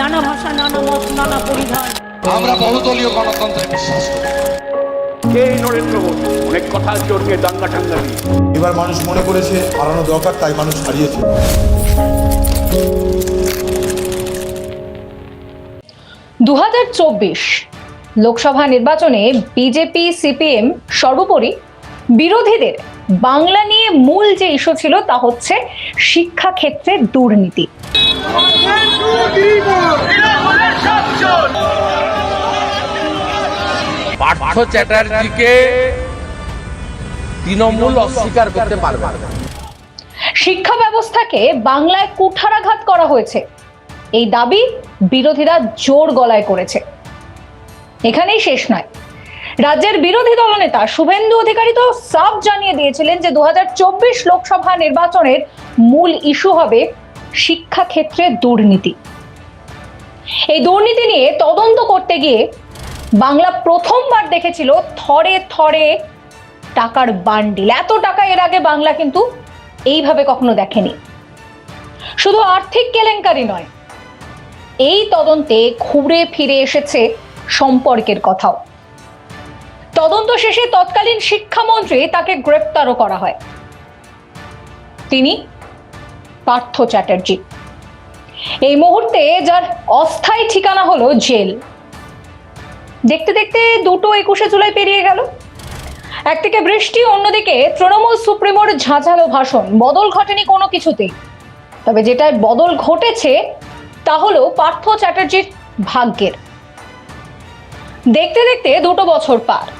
নানা ভাষা নানা মত নানা পরিধান। আমরা বহুদলীয় গণতন্ত্রে বিশ্বাস করি। কে নরেন্দ্র মোদী? অনেক কথা আছে ওর দাঙ্গা টাঙ্গা নিয়ে। এবার মানুষ মনে করেছে হারানো দরকার তাই মানুষ হারিয়েছে। দু হাজার চব্বিশ লোকসভা নির্বাচনে বিজেপি সিপিএম সর্বোপরি বিরোধীদের বাংলা নিয়ে মূল যে ইস্যু ছিল তা হচ্ছে শিক্ষাক্ষেত্রে দুর্নীতি। পার্থ চ্যাটার্জিকে তৃণমূল অস্বীকার করতে পারবে শিক্ষা ব্যবস্থাকে বাংলায় কুঠারাঘাত করা হয়েছে। এই দাবি বিরোধীরা জোর গলায় করেছে। এখানেই শেষ নয়। রাজ্যের বিরোধী দলনেতা শুভেন্দু অধিকারী তো সাফ জানিয়ে দিয়েছিলেন যে দু হাজার চব্বিশ লোকসভা নির্বাচনের মূল ইস্যু হবে শিক্ষাক্ষেত্রে দুর্নীতি। এই দুর্নীতি নিয়ে তদন্ত করতে গিয়ে বাংলা প্রথমবার দেখেছিল থরে থরে টাকার বান্ডিল। এত টাকা এর আগে বাংলা কিন্তু এইভাবে কখনো দেখেনি। শুধু আর্থিক কেলেঙ্কারি নয়, এই তদন্তে ঘুরে ফিরে এসেছে সম্পর্কের কথাও। তদন্ত শেষে তৎকালীন শিক্ষামন্ত্রী তাকে গ্রেপ্তারও করা হয়। তিনি পার্থ চ্যাটার্জি। এই মুহূর্তে যার অস্থায়ী ঠিকানা হলো জেল। দেখতে দেখতে দুটো একুশে জুলাই পেরিয়ে গেল। একদিকে বৃষ্টি, অন্যদিকে তৃণমূল সুপ্রিমোর ঝাঁঝালো ভাষণ। বদল ঘটেনি কোনো কিছুতেই। তবে যেটায় বদল ঘটেছে, তা হলো পার্থ চ্যাটার্জির ভাগ্যের। দেখতে দেখতে দুটো বছর পার।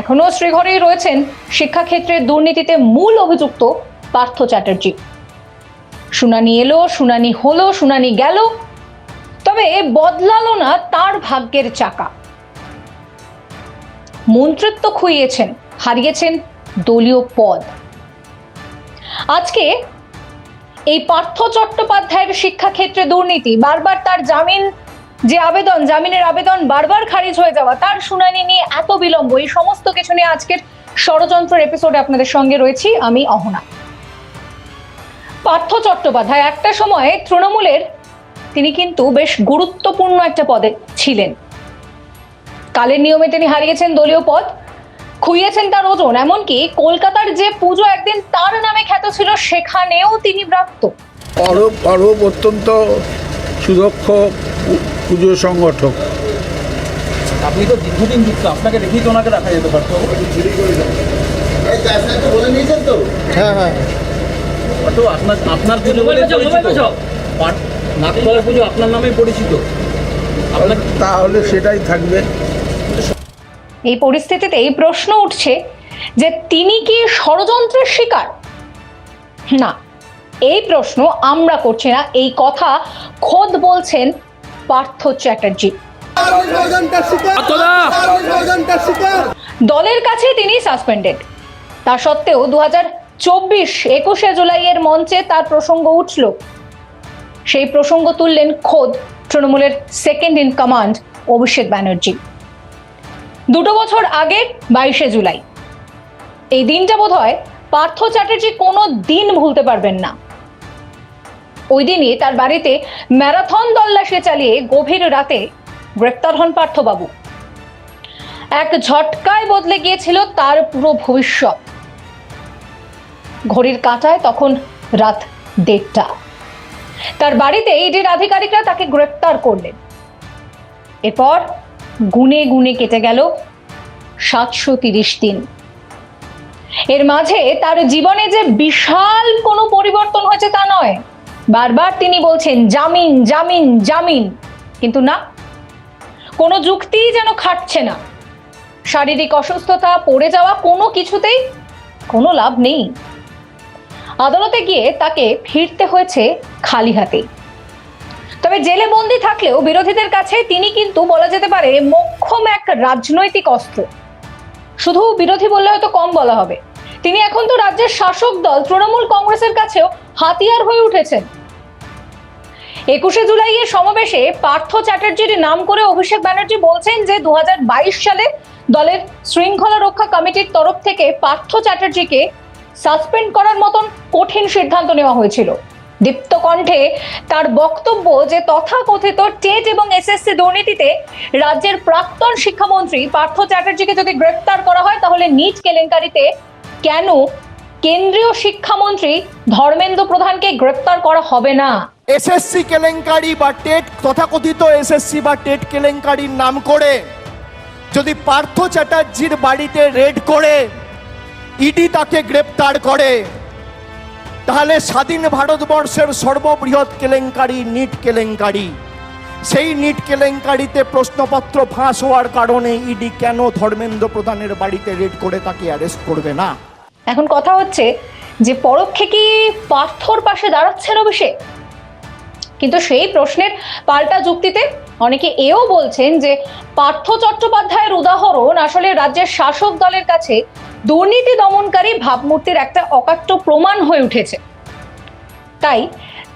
এখনও শ্রীঘরেই রয়েছেন শিক্ষাক্ষেত্রে দুর্নীতিতে মূল অভিযুক্ত পার্থ চ্যাটার্জি। শুনানি এলো, শুনানি হলো, শুনানি গেল, তবে বদলালো না তার ভাগ্যের চাকা। মন্ত্রিত্ব খুইয়েছেন, হারিয়েছেন দলীয় পদ। আজকে এই পার্থ চট্টোপাধ্যায়ের শিক্ষাক্ষেত্রে দুর্নীতি, বারবার তার জামিন যে আবেদন, জামিনের আবেদন বারবার খারিজ হয়ে যাওয়া, তার শুনানি নিয়ে এত বিলম্ব, এই সমস্ত কিছু নিয়ে আজকের ষড়যন্ত্রের এপিসোডে আপনাদের সঙ্গে রয়েছি আমি অহনা। পার্থ চট্টোপাধ্যায়, একটা সময়ে তৃণমূলের তিনি কিন্তু বেশ গুরুত্বপূর্ণ একটা পদে ছিলেন। কালের নিয়মে তিনি হারিয়েছেন দলীয় পদ, খুইয়েছেন তার ওজন, এমনকি কলকাতার যে পুজো একদিন তার নামে খ্যাত ছিল, সেখানেও তিনি প্রাপ্ত। অরূপ অত্যন্ত সুদক্ষ পুজো সংগঠক। আপনি তো দীর্ঘদিন যুক্ত আপনাকে দেখেই তো ওনাকে রাখা যেতে পারতো। তো আপনার আপনার পুজো বলে নাকতলার পুজো আপনার নামেই পরিচিত। তাহলে সেটাই থাকবে। এই পরিস্থিতিতে এই প্রশ্ন উঠছে যে তিনি কি ষড়যন্ত্রের শিকার? না এই প্রশ্ন আমরা করছি না, এই কথা খোদ বলছেন পার্থ চ্যাটার্জি। দলের কাছে তিনি সাসপেন্ডেড তা সত্ত্বেও দু হাজার চব্বিশ একুশে জুলাইয়ের মঞ্চে তার প্রসঙ্গ উঠল। সেই প্রসঙ্গ তুললেন খোদ তৃণমূলের second in command Abhishek Banerjee. দুটো বছর আগে বাইশে জুলাই। এই দিনটা বোধ হয় পার্থ চ্যাটার্জি কোনো দিন ভুলতে পারবেন না। ওই দিনই তার বাড়িতে ম্যারাথন তল্লাশি চালিয়ে গভীর রাতে গ্রেপ্তার হন পার্থবাবু। এক ঝটকায় বদলে গিয়েছিল তার পুরো ভবিষ্যৎ। ঘড়ির কাঁটায় তখন রাত দেড়টা। তার বাড়িতে ইডির আধিকারিকরা তাকে গ্রেপ্তার করলেন। এরপর গুনে গুনে কেটে গেল সাতশো তিরিশ দিন। এর মাঝে তার জীবনে যে বিশাল কোনো পরিবর্তন হয়েছে তা নয়। বারবার তিনি বলছেন, জামিন জামিন জামিন। কিন্তু না, কোনো যুক্তিই যেন খাটছে না। শারীরিক অসুস্থতা, পড়ে যাওয়া কোনো কিছুতেই কোনো লাভ নেই। আদালতে গিয়ে তাকে ফিরতে হয়েছে খালি হাতেই তবে জেলে বন্দি থাকলেও বিরোধীদের কাছে তিনি কিন্তু বলা যেতে পারে, মোক্ষম এক রাজনৈতিক অস্ত্র। শুধু বিরোধী বললে হয়তো কম বলা হবে। তিনি এখন তো রাজ্যের শাসক দল, তৃণমূল কংগ্রেসের কাছেও হাতিয়ার হয়ে উঠেছেন। একুশে জুলাইয়ের সমাবেশে পার্থ চ্যাটার্জির নাম করে অভিষেক ব্যানার্জি বলছেন যে দু সালে দলের শৃঙ্খলা রক্ষা কমিটির তরফ থেকে পার্থ চ্যাটার্জিকে সাসপেন্ড করার মতন কঠিন সিদ্ধান্ত নেওয়া হয়েছিল। দীপ্ত কণ্ঠে তার বক্তব্য যে, তথাকথিত টেট এবং এসএসসি দুর্নীতিতে রাজ্যের প্রাক্তন শিক্ষামন্ত্রী পার্থ চ্যাটার্জিকে যদি গ্রেপ্তার করা হয়, তাহলে নিজ কেলেঙ্কারিতে কেন কেন্দ্রীয় শিক্ষামন্ত্রী ধর্মেন্দ্র প্রধানকে গ্রেপ্তার করা হবে না? এসএসসি কেলেঙ্কারি বা টেট, তথাকথিত এসএসসি বা টেট কেলেঙ্কারির নাম করে যদি পার্থ চ্যাটার্জির বাড়িতে রেড করে ইডি তাকে গ্রেপ্তার করে, তাহলে স্বাধীন ভারতবর্ষের সর্ববৃহৎ কেলেঙ্কারি নিট কেলেঙ্কারি। সেই নিট কেলেঙ্কারিতে প্রশ্নপত্র ফাঁস হওয়ার কারণে ইডি কেন ধর্মেন্দ্র প্রধানের বাড়িতে রেড করে তাকে অ্যারেস্ট করবে না? এখন কথা হচ্ছে যে পরোক্ষে কি পার্থর পাশে দাঁড়াচ্ছেন অভিষেক? কিন্তু সেই প্রশ্নের পাল্টা যুক্তিতে অনেকে এও বলছেন যে পার্থ চট্টোপাধ্যায়ের উদাহরণ আসলে রাজ্যের শাসক দলের কাছে দুর্নীতি দমনকারী ভাবমূর্তির একটা অকাট্য প্রমাণ হয়ে উঠেছে। তাই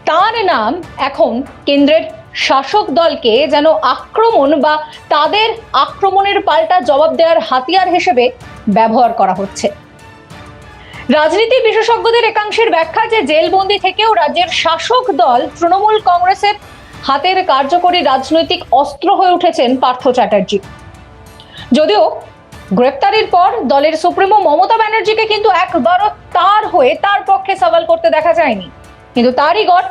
তার নাম এখন কেন্দ্রের শাসক দলকে যেন আক্রমণ বা তাদের আক্রমণের পাল্টা জবাব দেওয়ার হাতিয়ার হিসেবে ব্যবহার করা হচ্ছে। রাজনীতি বিশেষজ্ঞদের একাংশের ব্যাখ্যা যে জেলবন্দি থেকেও রাজ্যের শাসক দল তৃণমূল কংগ্রেসের হাতের কার্যকরী রাজনৈতিক অস্ত্র হয়ে উঠেছেন পার্থ চ্যাটার্জি। যদিও গ্রেপ্তারির পর দলের সুপ্রিমো মমতা ব্যানার্জিকে কিন্তু একবারও তার হয়ে তার পক্ষে সওয়াল করতে দেখা যায়নি। কিন্তু তারই গড়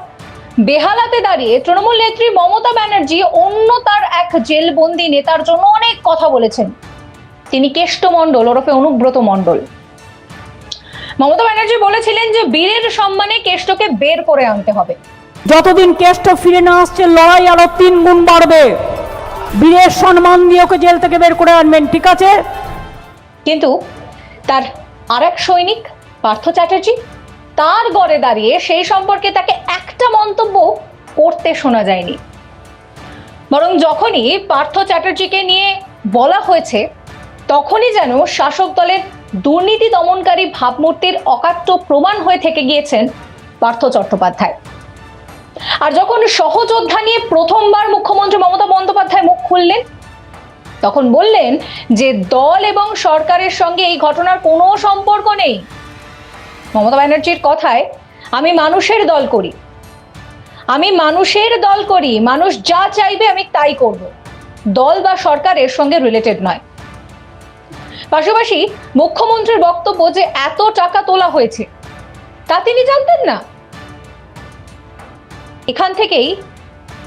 বেহালাতে দাঁড়িয়ে তৃণমূল নেত্রী মমতা ব্যানার্জি অন্য তার এক জেলবন্দি নেতার জন্য অনেক কথা বলেছেন। তিনি কেষ্ট মণ্ডল ওরফে অনুব্রত মণ্ডল। মমতা ব্যানার্জি বলেছিলেন যে বীরের সম্মানে কেষ্টকে বের করে আনতে হবে। যতদিন কেষ্ট ফিরে না আসছে লড়াই আরও তিন গুণ বাড়বে। বীরের সম্মান দিয়ে ওকে জেল থেকে বের করে আনবেন ঠিক আছে? কিন্তু তার আরেক সৈনিক পার্থ চ্যাটার্জি তার গড়ে দাঁড়িয়ে সেই সম্পর্কে তাকে একটা মন্তব্য করতে শোনা যায়নি। বরং যখনই পার্থ চ্যাটার্জিকে নিয়ে বলা হয়েছে তখনই যেন শাসক দলের দুর্নীতি দমনকারী ভাবমূর্তির অকাট্য প্রমাণ হয়ে থেকে গিয়েছেন পার্থ চট্টোপাধ্যায়। আর যখন সহযোদ্ধা নিয়ে প্রথমবার মুখ্যমন্ত্রী মমতা বন্দ্যোপাধ্যায় মুখ খুললেন, তখন বললেন যে দল এবং সরকারের সঙ্গে এই ঘটনার কোনো সম্পর্ক নেই। মমতা ব্যানার্জির কথায়, আমি মানুষের দল করি। আমি মানুষের দল করি, মানুষ যা চাইবে আমি তাই করব। দল বা সরকারের সঙ্গে রিলেটেড নয়। পাশাপাশি মুখ্যমন্ত্রীর বক্তব্য যে এত টাকা তোলা হয়েছে, তা তিনি জানতেন না। এখান থেকেই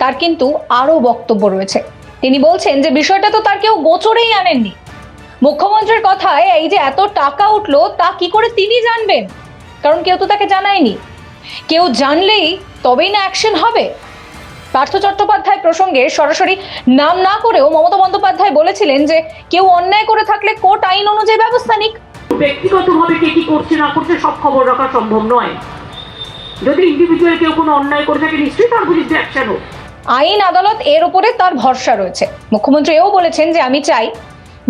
তার কিন্তু আরও বক্তব্য রয়েছে। তিনি বলছেন যে বিষয়টা তো তার কেউ গোচরেই আনেননি। মুখ্যমন্ত্রীর কথায় এই যে এত টাকা উঠল, তা কি করে তিনি জানবেন? কারণ কেউ তো তাকে জানায়নি। কেউ জানলেই তবেই না অ্যাকশন হবে। পার্থ চট্টোপাধ্যায় প্রসঙ্গে সরাসরি নাম না করেও মমতা বন্দ্যোপাধ্যায় বলেছিলেন যে কেউ অন্যায় করে থাকলে কোর্ট আইন অনুযায়ী ব্যবস্থা নিক। ব্যক্তিগতভাবে কে কি করছে না করছে সব খবর রাখা সম্ভব নয়। যদি ইন্ডিভিজুয়াল কেউ কোনো অন্যায় করে থাকে নিশ্চয়ই তার বিরুদ্ধে অ্যাকশন হোক। আইন আদালত এর উপরে তার ভরসা রয়েছে। মুখ্যমন্ত্রী এও বলেছেন যে আমি চাই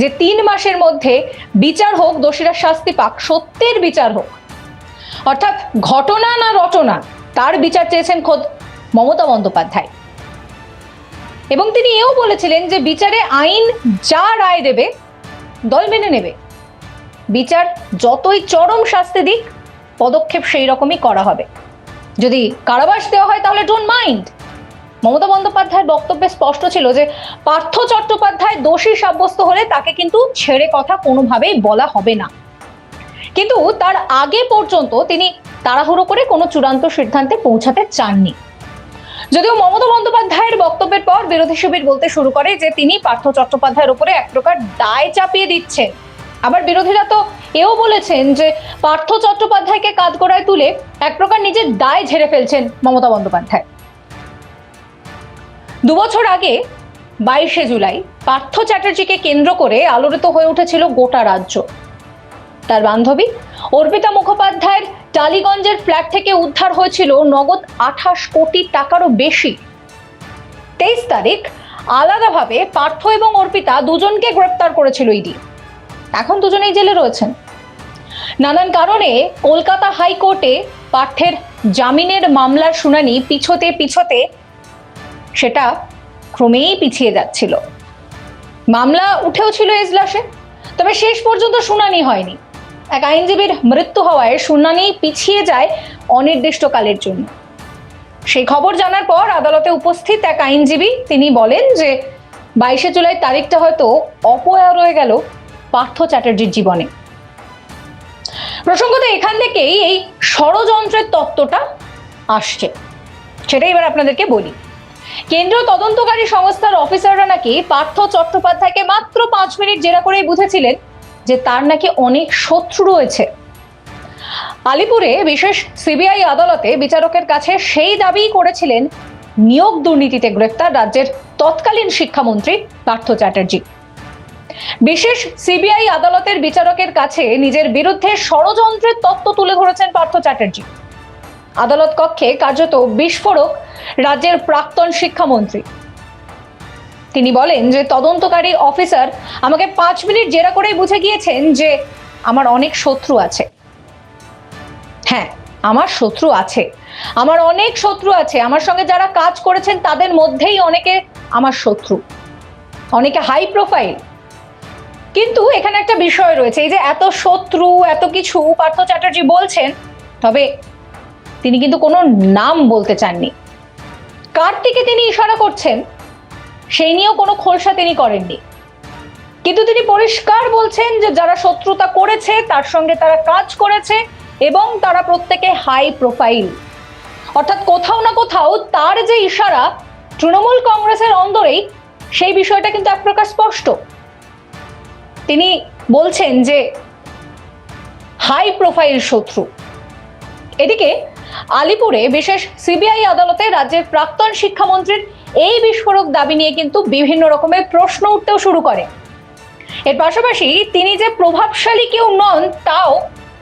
যে তিন মাসের মধ্যে বিচার হোক দোষীরা শাস্তি পাক সত্যের বিচার হোক। অর্থাৎ ঘটনা না রটনা তার বিচার চেয়েছেন খোদ মমতা বন্দ্যোপাধ্যায়। এবং তিনি এও বলেছিলেন যে বিচারে আইন যা রায় দেবে, দল মেনে নেবে। বিচার যতই চরম শাস্তি দিক, পদক্ষেপ সেই রকমই করা হবে। যদি কারাবাস দেওয়া হয় তাহলে ডোন্ট মাইন্ড মমতা বন্দ্যোপাধ্যায়ের বক্তব্যে স্পষ্ট ছিল যে পার্থ চট্টোপাধ্যায় দোষী সাব্যস্ত হলে তাকে কিন্তু ছেড়ে কথা কোনোভাবেই বলা হবে না। কিন্তু তার আগে পর্যন্ত তিনি তাড়াহুড়ো করে কোনো চূড়ান্ত সিদ্ধান্তে পৌঁছাতে চাননি। যদিও মমতা বন্দ্যোপাধ্যায়ের বক্তব্যের পর বিরোধী শিবির বলতে শুরু করে যে তিনি পার্থ চট্টোপাধ্যায়ের উপরে এক প্রকার দায় চাপিয়ে দিচ্ছেন। আবার বিরোধীরা তো এও বলেছেন যে পার্থ চট্টোপাধ্যায়কে কাঠগড়ায় তুলে এক প্রকার নিজের দায় ঝেড়ে ফেলছেন মমতা বন্দ্যোপাধ্যায়। দুবছর আগে বাইশে জুলাই পার্থ চ্যাটার্জিকে কেন্দ্র করে আলোড়িত হয়ে উঠেছিল গোটা রাজ্য। তার বান্ধবী। অর্পিতা মুখোপাধ্যায়ের টালিগঞ্জের ফ্ল্যাট থেকে উদ্ধার হয়েছিল নগদ আঠাশ কোটি টাকারও বেশি। তেইশ তারিখ আলাদাভাবে পার্থ এবং অর্পিতা দুজনকে গ্রেপ্তার করেছিল ইডি। এখন দুজনেই জেলে রয়েছেন। নানান কারণে কলকাতা হাইকোর্টে পার্থের জামিনের মামলার শুনানি পিছোতে পিছোতে সেটা ক্রমেই পিছিয়ে যাচ্ছিল। মামলা উঠেও ছিল এজলাসে, তবে শেষ পর্যন্ত শুনানি হয়নি। এক আইনজীবীর মৃত্যু হওয়ায় শুনানি পিছিয়ে যায় অনির্দিষ্টকালের জন্য। সেই খবর জানার পর আদালতে উপস্থিত এক আইনজীবী তিনি বলেন যে, বাইশে জুলাই তারিখটা হয়তো অপয়া রয়ে গেল পার্থ চ্যাটার্জির জীবনে। প্রসঙ্গত এখান থেকেই এই ষড়যন্ত্রের তত্ত্বটা আসছে। সেটাই এবার আপনাদেরকে বলি। কেন্দ্রীয় তদন্তকারী সংস্থার অফিসাররা নাকি পার্থ চট্টোপাধ্যায়কে মাত্র পাঁচ মিনিট জেরা করেই বুঝেছিলেন যে তার নাকি অনেক শত্রু রয়েছে। আলিপুরে বিশেষ সিবিআই আদালতে বিচারকের কাছে সেই দাবি করেছিলেন নিয়োগ দুর্নীতিতে গ্রেফতার রাজ্যের তৎকালীন শিক্ষামন্ত্রী পার্থ চ্যাটার্জি। বিশেষ সিবিআই আদালতের বিচারকের কাছে নিজের বিরুদ্ধে ষড়যন্ত্রের তত্ত্ব তুলে ধরেছেন পার্থ চ্যাটার্জি। আদালত কক্ষে কার্যত বিস্ফোরক রাজ্যের প্রাক্তন শিক্ষামন্ত্রী। তিনি বলেন যে তদন্তকারী অফিসার আমাকে পাঁচ মিনিট জেরা করেই বুঝে গিয়েছেন যে আমার অনেক শত্রু আছে। হ্যাঁ আমার শত্রু আছে। আমার অনেক শত্রু আছে। আমার সঙ্গে যারা কাজ করেছেন তাদের মধ্যেই অনেকে আমার শত্রু। অনেকে হাই প্রোফাইল কিন্তু এখানে একটা বিষয় রয়েছে, এই যে এত শত্রু, এত কিছু পার্থ চ্যাটার্জি বলছেন, তবে তিনি কিন্তু কোনো নাম বলতে চাননি। কার দিকে তিনি ইশারা করছেন সেই নিয়েও কোনো খোলসা তিনি করেননি। কিন্তু তিনি পরিষ্কার বলছেন যে যারা শত্রুতা করেছে, তার সঙ্গে তারা কাজ করেছে এবং তারা প্রত্যেকে হাই প্রোফাইল অর্থাৎ কোথাও না কোথাও তার যে ইশারা তৃণমূল কংগ্রেসের অন্দরেই, সেই বিষয়টা কিন্তু এক প্রকার স্পষ্ট। তিনি বলছেন যে হাই প্রোফাইল শত্রু। এদিকে আলিপুরে বিশেষ সিবিআই আদালতে রাজ্যের প্রাক্তন শিক্ষামন্ত্রীর এই বিস্ফোরক দাবি নিয়ে কিন্তু বিভিন্ন রকমের প্রশ্ন উঠতেও শুরু করে। এর পাশাপাশি তিনি যে প্রভাবশালী কেউ নন, তাও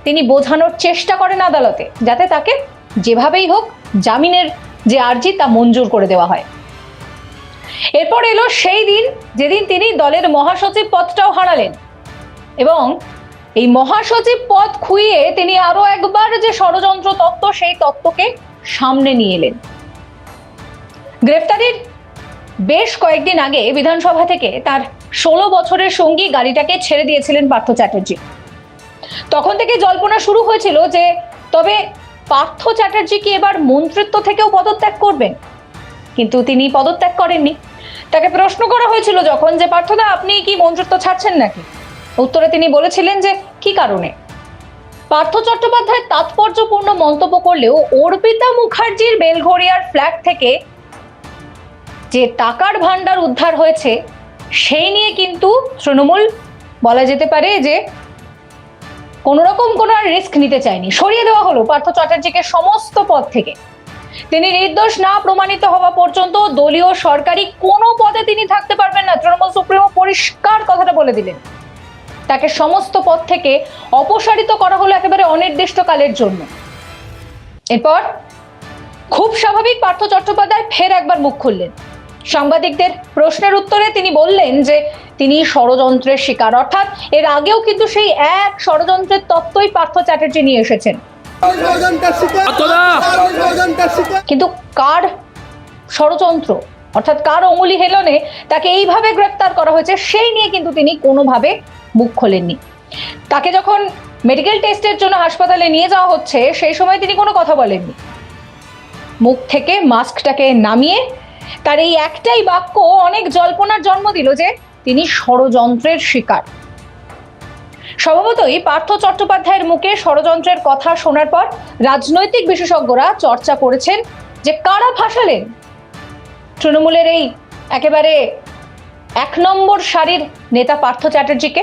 তিনি বোঝানোর চেষ্টা করেন আদালতে, যাতে তাকে যেভাবেই হোক জামিনের যে আর্জি তা মঞ্জুর করে দেওয়া হয়। এরপর এলো সেই দিন যেদিন তিনি দলের মহাসচিব পদটাও হারালেন এবং এই মহাসচিব পদ খুইয়ে তিনি আরও একবার যে ষড়যন্ত্র তত্ত্ব, সেই তত্ত্বকে সামনে নিয়ে এলেন। গ্রেফতারির বেশ কয়েকদিন আগে বিধানসভা থেকে তার ষোলো বছরের সঙ্গী গাড়িটাকে ছেড়ে দিয়েছিলেন পার্থ চ্যাটার্জি। তখন থেকে জল্পনা শুরু হয়েছিল যে, তবে পার্থ চ্যাটার্জি কি এবার মন্ত্রিত্ব থেকেও পদত্যাগ করবেন? কিন্তু তিনি পদত্যাগ করেননি। তাকে প্রশ্ন করা হয়েছিল যখন যে, পার্থদা, আপনি কি মন্ত্রিত্ব ছাড়ছেন নাকি? উত্তরে তিনি বলেছিলেন যে, কি কারণে? পার্থ চট্টোপাধ্যায় তাৎপর্যপূর্ণ মন্তব্য করলেও অর্পিতা মুখার্জির বেলঘরিয়ার ফ্ল্যাট থেকে যে টাকার ভান্ডার উদ্ধার হয়েছে, সেই নিয়ে কিন্তু তৃণমূল বলা যেতে পারে যে কোনো রকম কোনো আর রিস্ক নিতে চায়নি। সরিয়ে দেওয়া হলো পার্থ চ্যাটার্জিকে সমস্ত পদ থেকে। তিনি নির্দোষ না প্রমাণিত হওয়া পর্যন্ত দলীয় সরকারি কোনো পদে তিনি থাকতে পারবেন না। তৃণমূল সুপ্রিমো পরিষ্কার কথাটা বলে দিলেন। তাকে সমস্ত পদ থেকে অপসারিত করা হলো একেবারে অনির্দিষ্টকালের জন্য। এরপর খুব স্বাভাবিক পার্থ চট্টোপাধ্যায় ফের একবার মুখ খুললেন। সাংবাদিকদের প্রশ্নের উত্তরে তিনি বললেন যে তিনি ষড়যন্ত্রের শিকার। অর্থাৎ এর আগেও কিন্তু সেই এক ষড়যন্ত্রের তত্ত্বই পার্থ চ্যাটার্জি নিয়ে এসেছেন। কিন্তু কার ষড়যন্ত্র, অর্থাৎ কার অঙ্গুলি হেলনে তাকে এইভাবে গ্রেপ্তার করা হয়েছে, সেই নিয়ে কিন্তু তিনি কোনোভাবে মুখ খোলেননি। তাকে যখন মেডিকেল টেস্টের জন্য হাসপাতালে নিয়ে যাওয়া হচ্ছে, সেই সময় তিনি কোনো কথা বলেননি। মুখ থেকে মাস্কটাকে নামিয়ে তার এই একটাই বাক্য অনেক জল্পনার জন্ম দিল যে তিনি ষড়যন্ত্রের শিকার। স্বভাবতই পার্থ চট্টোপাধ্যায়ের মুখে ষড়যন্ত্রের কথা শোনার পর রাজনৈতিক বিশেষজ্ঞরা চর্চা করেছেন যে কারা ভাসালেন তৃণমূলের এই একেবারে এক নম্বর সারির নেতা পার্থ চ্যাটার্জিকে?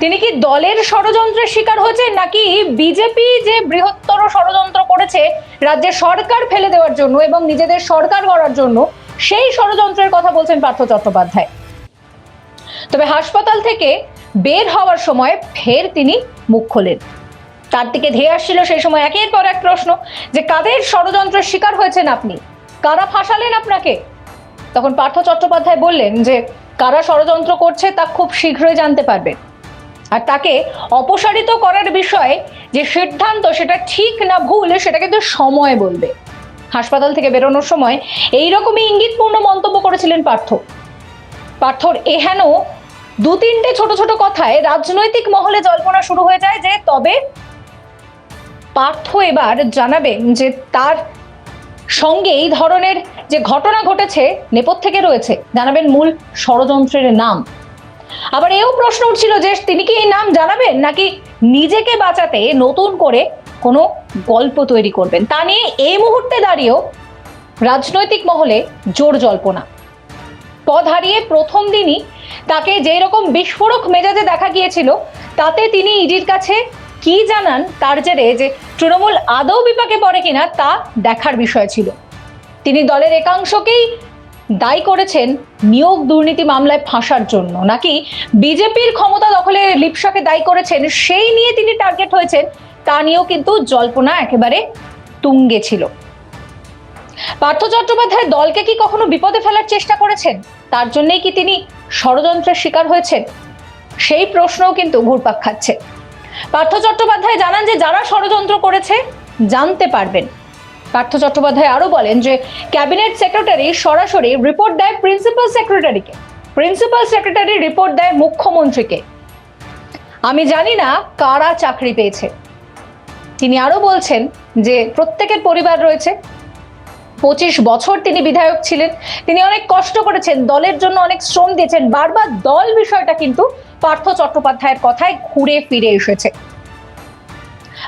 তিনি কি দলের ষড়যন্ত্রের শিকার হয়েছে নাকি বিজেপি যে বৃহত্তর ষড়যন্ত্র করেছে রাজ্যের সরকার ফেলে দেওয়ার জন্য এবং নিজেদের সরকার গড়ার জন্য সেই ষড়যন্ত্রের কথা বলছেন পার্থ চট্টোপাধ্যায়। তবে হাসপাতাল থেকে বের হওয়ার সময় ফের তিনি মুখ খোলেন। তার দিকে ধেয়ে আসছিল সেই সময় একের পর এক প্রশ্ন যে কাদের ষড়যন্ত্রের শিকার হয়েছেন আপনি? কারা ফাঁসালেন আপনাকে? তখন পার্থ চট্টোপাধ্যায় বললেন যে কারা ষড়যন্ত্র করছে তা খুব শীঘ্রই জানতে পারবেন। আর তাকে অপসারিত করার বিষয়ে যে সিদ্ধান্ত সেটা ঠিক না ভুল, সেটা কিন্তু সময় বলবে। হাসপাতাল থেকে বেরোনোর সময় এইরকমই ইঙ্গিতপূর্ণ মন্তব্য করেছিলেন পার্থ। পার্থর এহেন দু তিনটে ছোট ছোট কথায় রাজনৈতিক মহলে জল্পনা শুরু হয়ে যায় যে তবে পার্থ এবার জানাবেন যে তার সঙ্গে এই ধরনের যে ঘটনা ঘটেছে, নেপথ্যে রয়েছে, জানাবেন মূল ষড়যন্ত্রের নাম। আবার এও প্রশ্ন উঠছিল যে তিনি কি এই নাম জানাবেন নাকি নিজেকে বাঁচাতে নতুন করে কোনো গল্প তৈরি করবেন? তা নিয়ে এই মুহূর্তে দাঁড়িয়েও রাজনৈতিক মহলে জোর জল্পনা। পদ হারিয়ে প্রথম দিনই তাকে যেই রকম বিস্ফোরক মেজাজে দেখা গিয়েছিল, তাতে তিনি ইডির কাছে কি জানান তার জেরে যে তৃণমূল আদৌ বিপাকে পড়ে কিনা তা দেখার বিষয় ছিল। তিনি দলের একাংশকেই দায়ী করেছেন নিয়োগ দুর্নীতি মামলায় ফাঁসার জন্য। নাকি বিজেপির ক্ষমতা দখলে লিপসাকে দায়ী করেছেন সেই নিয়ে তিনি টার্গেট হয়েছেন, তা নিয়েও কিন্তু জল্পনা একেবারে তুঙ্গে ছিল। পার্থ চট্টোপাধ্যায় দলকে কি কখনো বিপদে ফেলার চেষ্টা করেছেন? তার জন্যই কি তিনি ষড়যন্ত্রের শিকার হয়েছেন? সেই প্রশ্নও কিন্তু ঘুরপাক খাচ্ছে। পার্থ চট্টোপাধ্যায় জানান যে যারা ষড়যন্ত্র করেছে, জানতে পারবেন। পার্থ চট্টোপাধ্যায় আরও বলেন যে ক্যাবিনেট সেক্রেটারি সরাসরি রিপোর্ট দেয় প্রিন্সিপাল সেক্রেটারিকে। প্রিন্সিপাল সেক্রেটারি রিপোর্ট দেয় মুখ্যমন্ত্রীকে। আমি জানি না কারা চাকরি পেয়েছে। তিনি আরও বলছেন যে প্রত্যেকের পরিবার রয়েছে। পঁচিশ বছর তিনি বিধায়ক ছিলেন। তিনি অনেক কষ্ট করেছেন, দলের জন্য অনেক শ্রম দিয়েছেন। বারবার দল বিষয়টা কিন্তু পার্থ চট্টোপাধ্যায়ের কথায় ঘুরে ফিরে এসেছে।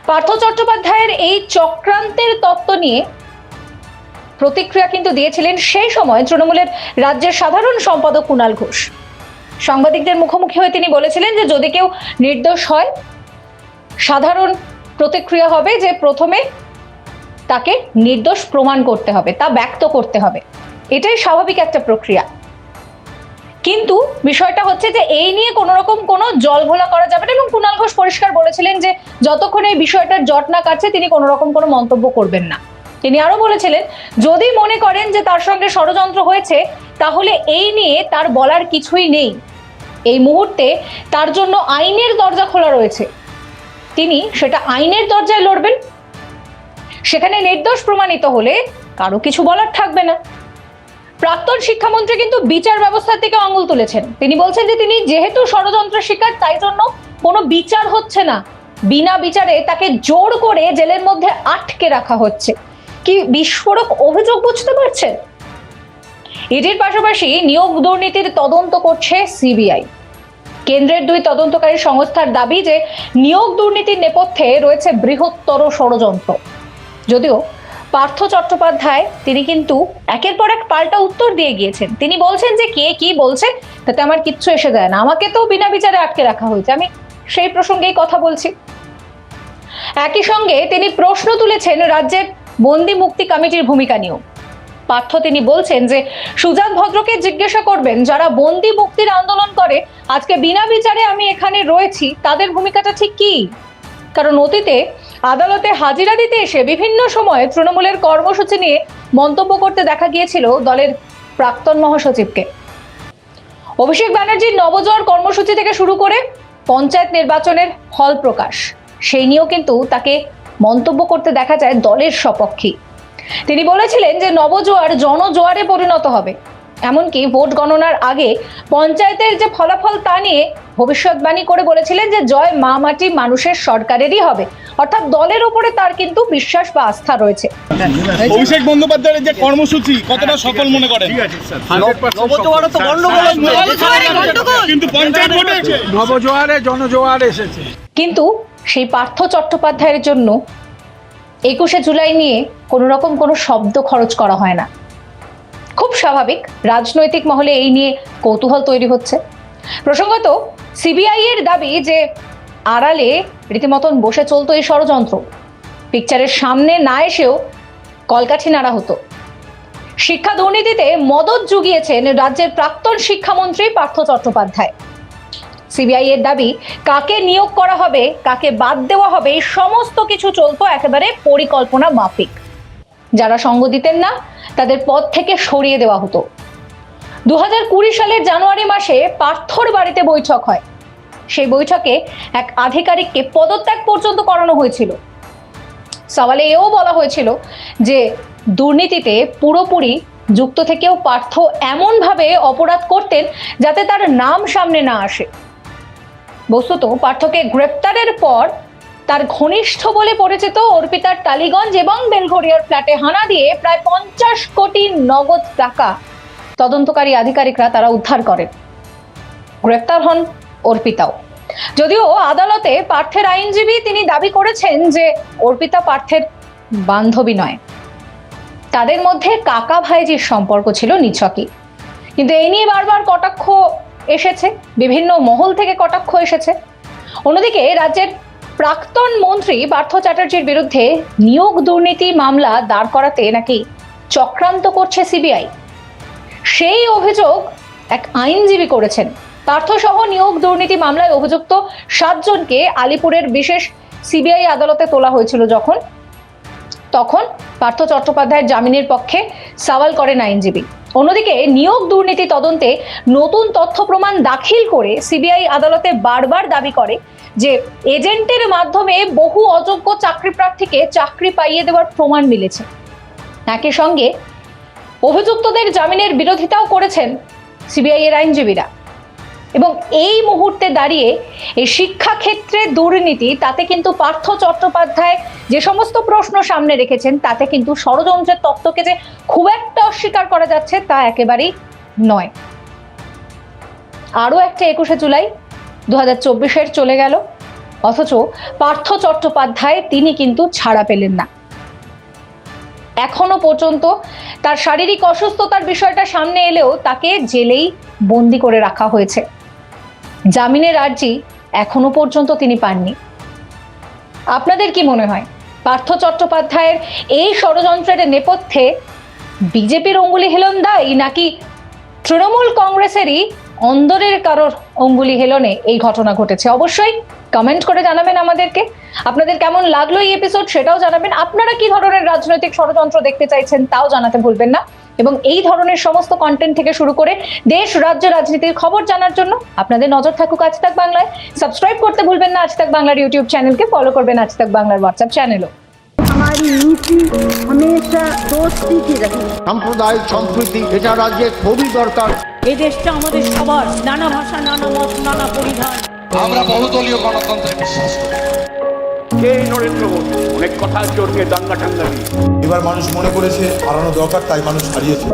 পার্থ চট্টোপাধ্যায়ের এই চক্রান্তের তত্ত্ব নিয়ে প্রতিক্রিয়া কিন্তু দিয়েছিলেন সেই সময় তৃণমূলের রাজ্যের সাধারণ সম্পাদক কুণাল ঘোষ। সাংবাদিকদের মুখোমুখি হয়ে তিনি বলেছিলেন যে, যদি কেউ নির্দোষ হয়, সাধারণ প্রতিক্রিয়া হবে যে, প্রথমে তাকে নির্দোষ প্রমাণ করতে হবে, তা ব্যক্ত করতে হবে। এটাই স্বাভাবিক একটা প্রক্রিয়া। কিন্তু বিষয়টা হচ্ছে যে এই নিয়ে কোনো রকম কোনো জল ঘোলা করা যাবে না এবং কুণাল ঘোষ পরিষ্কার বলেছিলেন যে যতক্ষণ এই বিষয়টার জট না কাটছে তিনি কোনো রকম কোনো মন্তব্য করবেন না। তিনি আরও বলেছিলেন, যদি মনে করেন যে তার সঙ্গে ষড়যন্ত্র হয়েছে, তাহলে এই নিয়ে তার বলার কিছুই নেই। এই মুহূর্তে তার জন্য আইনের দরজা খোলা রয়েছে। তিনি সেটা আইনের দরজায় লড়বেন। সেখানে নির্দোষ প্রমাণিত হলে কারও কিছু বলার থাকবে না। প্রাক্তন শিক্ষামন্ত্রী কিন্তু বিচার ব্যবস্থার থেকে আঙুল তুলেছেন। তিনি বলছেন যে তিনি যেহেতু ষড়যন্ত্র শিকার, তাই জন্য কোনো বিচার হচ্ছে না। বিনা বিচারে তাকে জোর করে জেলের মধ্যে আটকে রাখা হচ্ছে। কি বিস্ফোরক অভিযোগ বুঝতে পারছেন? এটির পাশাপাশি নিয়োগ দুর্নীতির তদন্ত করছে সিবিআই। কেন্দ্রের দুই তদন্তকারী সংস্থার দাবি যে নিয়োগ দুর্নীতির নেপথ্যে রয়েছে বৃহত্তর ষড়যন্ত্র। যদিও পার্থ চট্টোপাধ্যায়, তিনি কিন্তু একের পর এক পাল্টা উত্তর দিয়ে গিয়েছেন। তিনি বলছেন যে কে কি বলছেন, তাতে আমার কিচ্ছু এসে যায় না। আমাকে তো বিনা বিচারে আটকে রাখা হয়েছে। আমি সেই প্রসঙ্গেই কথা বলছি। একই সঙ্গে তিনি প্রশ্ন তুলেছেন রাজ্যের বন্দি মুক্তি কমিটির ভূমিকা নিয়েও। পার্থ তিনি বলছেন যে, সুজাত ভদ্রকে জিজ্ঞাসা করবেন, যারা বন্দি মুক্তির আন্দোলন করে, আজকে বিনা বিচারে আমি এখানে রয়েছি, তাদের ভূমিকাটা ঠিক কি? কারণ অতীতে আদালতে হাজিরা দিতে এসে বিভিন্ন সময়ে তৃণমূলের কর্মসূচি নিয়ে মন্তব্য করতে দেখা গিয়েছিল দলের প্রাক্তন মহাসচিবকে। অভিষেক ব্যানার্জির নবজোয়ার কর্মসূচি থেকে শুরু করে পঞ্চায়েত নির্বাচনের ফল প্রকাশ, সেই নিয়েও কিন্তু তাকে মন্তব্য করতে দেখা যায় দলের সপক্ষে। তিনি বলেছিলেন যে নবজোয়ার জনজোয়ারে পরিণত হবে। এমনকি ভোট গণনার আগে পঞ্চায়েতের যে ফলাফল তা নিয়ে ভবিষ্যৎবাণী করে বলেছিলেন যে জয় মা মাটি মানুষের সরকারেরই হবে। অর্থাৎ দলের উপরে তার কিন্তু বিশ্বাস বা আস্থা রয়েছে। অভিষেক বন্দ্যোপাধ্যায়ের যে কর্মসূচি কতটা সফল মনে করেন? কিন্তু পঞ্চায়েত ভোটে নবজোয়ারে জনজোয়ার এসেছে। কিন্তু সেই পার্থ চট্টোপাধ্যায়ের জন্য একুশে জুলাই নিয়ে কোনো রকম কোনো শব্দ খরচ করা হয় না। খুব স্বাভাবিক, রাজনৈতিক মহলে এই নিয়ে কৌতূহল তৈরি হচ্ছে। প্রসঙ্গত সিবিআই এর দাবি যে আড়ালে রীতিমতন বসে চলতো এই ষড়যন্ত্র। পিকচারের সামনে না এসেও কলকাঠি নাড়া হতো। শিক্ষা দুর্নীতিতে মদত জুগিয়েছেন রাজ্যের প্রাক্তন শিক্ষামন্ত্রী পার্থ চট্টোপাধ্যায়। সিবিআই এর দাবি, কাকে নিয়োগ করা হবে, কাকে বাদ দেওয়া হবে সমস্ত কিছু চলতো একেবারে পরিকল্পনা মাফিক। যারা সঙ্গ দিতেন না, তাদের পদ থেকে সরিয়ে দেওয়া হতো। দু কুড়ি সালের জানুয়ারি মাসে পার্থর বাড়িতে বৈঠক হয়। সেই বৈঠকে এক আধিকারিককে পদত্যাগ পর্যন্ত করানো হয়েছিল। সওয়ালে এও বলা হয়েছিল যে, দুর্নীতিতে পুরোপুরি যুক্ত থেকেও পার্থ এমনভাবে অপরাধ করতেন যাতে তার নাম সামনে না আসে। বস্তুত পার্থকে গ্রেপ্তারের পর তার ঘনিষ্ঠ বলে পরিচিত অর্পিতার টালিগঞ্জ এবং বেলঘরিয়ার ফ্ল্যাটে হানা দিয়ে প্রায় পঞ্চাশ কোটি নগদ টাকা তদন্তকারী আধিকারিকরা তারা উদ্ধার করেন। গ্রেপ্তার হন অর্পিতাও। যদিও আদালতে পার্থের আইনজীবী তিনি দাবি করেছেন যে অর্পিতা পার্থের বান্ধবী নয়। তাদের মধ্যে কাকা ভাইজির সম্পর্ক ছিল নিছকই। কিন্তু এই নিয়ে বারবার কটাক্ষ এসেছে, বিভিন্ন মহল থেকে কটাক্ষ এসেছে। অন্যদিকে রাজ্যের প্রাক্তন মন্ত্রী পার্থ চ্যাটার্জির বিরুদ্ধে নিয়োগ দুর্নীতি মামলা দাঁড় করাতে নাকি চক্রান্ত করছে সিবিআই। সেই অভিযোগ এক আইনজীবী করেছেন। পার্থসহ নিয়োগ দুর্নীতি মামলায় অভিযুক্ত সাতজনকে আলিপুরের বিশেষ সিবিআই আদালতে তোলা হয়েছিল যখন, তখন পার্থ চট্টোপাধ্যায়ের জামিনের পক্ষে সওয়াল করেন আইনজীবী। অন্যদিকে নিয়োগ দুর্নীতি তদন্তে নতুন তথ্য প্রমাণ দাখিল করে সিবিআই আদালতে বারবার দাবি করে যে এজেন্টের মাধ্যমে বহু অযোগ্য চাকরি প্রার্থীকে চাকরি পাইয়ে দেওয়ার প্রমাণ মিলেছে। একই সঙ্গে অভিযুক্তদের জামিনের বিরোধিতাও করেছেন সিবিআই এর আইনজীবীরা। এবং এই মুহূর্তে দাঁড়িয়ে এই শিক্ষাক্ষেত্রে দুর্নীতি, তাতে কিন্তু পার্থ চট্টোপাধ্যায় যে সমস্ত প্রশ্ন সামনে রেখেছেন, তাতে কিন্তু ষড়যন্ত্রের তত্ত্বকে যে খুব একটা অস্বীকার করা যাচ্ছে তা একেবারেই নয়। আরও একটা একুশে জুলাই দু হাজার চব্বিশের চলে গেল। অথচ পার্থ চট্টোপাধ্যায় তিনি কিন্তু ছাড়া পেলেন না। এখনও পর্যন্ত তার শারীরিক অসুস্থতার বিষয়টা সামনে এলেও তাকে জেলেই বন্দি করে রাখা হয়েছে। জামিনের আর্জি এখনও পর্যন্ত তিনি পাননি। আপনাদের কি মনে হয়, পার্থ চট্টোপাধ্যায়ের এই ষড়যন্ত্রের নেপথ্যে বিজেপির অঙ্গুলি হেলন দায়ী নাকি তৃণমূল কংগ্রেসেরই অন্দরের কারোর অঙ্গুলি হেলনে এই ঘটনা ঘটেছে অবশ্যই কমেন্ট করে জানাবেন আমাদেরকে আপনাদের কেমন লাগলো এই এপিসোড সেটাও জানাবেন আপনারা কি ধরনের রাজনৈতিক ষড়যন্ত্র দেখতে চাইছেন তাও জানাতে ভুলবেন না এবং এই ধরনের সমস্ত কন্টেন্ট থেকে শুরু করে দেশ রাজ্য রাজনীতির খবর জানার জন্য আপনাদের নজর থাকুক আজ তাক বাংলায় সাবস্ক্রাইব করতে ভুলবেন না আজ তাক বাংলার ইউটিউব চ্যানেলকে ফলো করবেন আজ তাক বাংলার হোয়াটসঅ্যাপ চ্যানেলও हमारी नीति हमेशा दोस्ती की रही সাম্প্রদায়িক সম্প্রীতি এটা রাজ্যে খুবই দরকার এই দেশটা আমাদের সবার। নানা ভাষা নানা মত নানা পরিধান। আমরা বহুদলীয় গণতন্ত্রে বিশ্বাস করি। সেই নরেন্দ্র মোদী? অনেক কথা চড়কে দাঙ্গা টাঙ্গা এবার মানুষ মনে করেছে হারানো দরকার তাই মানুষ হারিয়েছে।